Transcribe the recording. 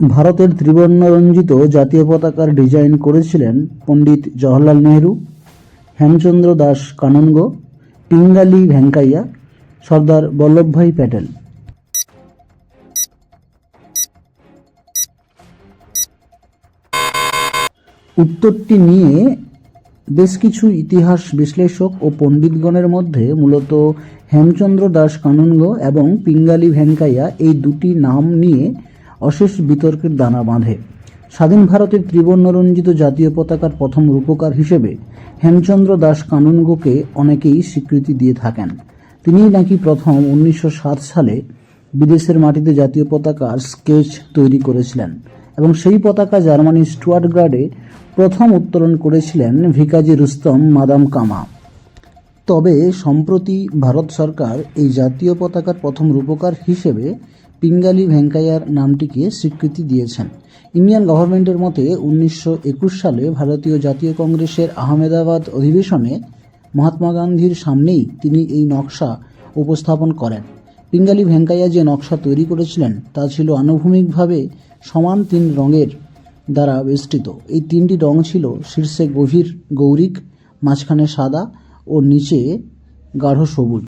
ভারতের ত্রিবর্ণরঞ্জিত জাতীয় পতাকার ডিজাইন করেছিলেন পণ্ডিত জওহরলাল নেহরু, হেমচন্দ্র দাস কানন্গ, পিঙ্গালি ভেঙ্কাইয়া, সর্দার বল্লভভাই প্যাটেল। উত্তরটি নিয়ে বেশ কিছু ইতিহাস বিশ্লেষক ও পণ্ডিতগণের মধ্যে মূলত হেমচন্দ্র দাস কানুনগ এবং পিঙ্গালি ভেঙ্কাইয়া এই দুটি নাম নিয়ে অশেষ বিতর্কের দানা বাঁধে। স্বাধীন ভারতের ত্রিবর্ণরঞ্জিত জাতীয় পতাকার প্রথম রূপকার হিসেবে হেমচন্দ্র দাস কানুনগোকে অনেকেই স্বীকৃতি দিয়ে থাকেন। তিনিই নাকি প্রথম উনিশশো সাত সালে বিদেশের মাটিতে জাতীয় পতাকার স্কেচ তৈরি করেছিলেন এবং সেই পতাকা জার্মানির স্টুয়ার্টগার্ডে প্রথম উত্তোলন করেছিলেন ভিকাজি রুস্তম মাদাম কামা। তবে সম্প্রতি ভারত সরকার এই জাতীয় পতাকার প্রথম রূপকার হিসেবে পিঙ্গালি ভেঙ্কাইয়ার নামটিকে স্বীকৃতি দিয়েছেন। ইন্ডিয়ান গভর্নমেন্টের মতে, উনিশশো একুশ সালে ভারতীয় জাতীয় কংগ্রেসের আহমেদাবাদ অধিবেশনে মহাত্মা গান্ধীর সামনেই তিনি এই নকশা উপস্থাপন করেন। পিঙ্গালি ভেঙ্কাইয়া যে নকশা তৈরি করেছিলেন, তা ছিল আনুভূমিকভাবে সমান তিন রঙের দ্বারা বেষ্টিত। এই তিনটি রং ছিল শীর্ষে গভীর গৌরিক, মাঝখানে সাদা ও নিচে গাঢ় সবুজ।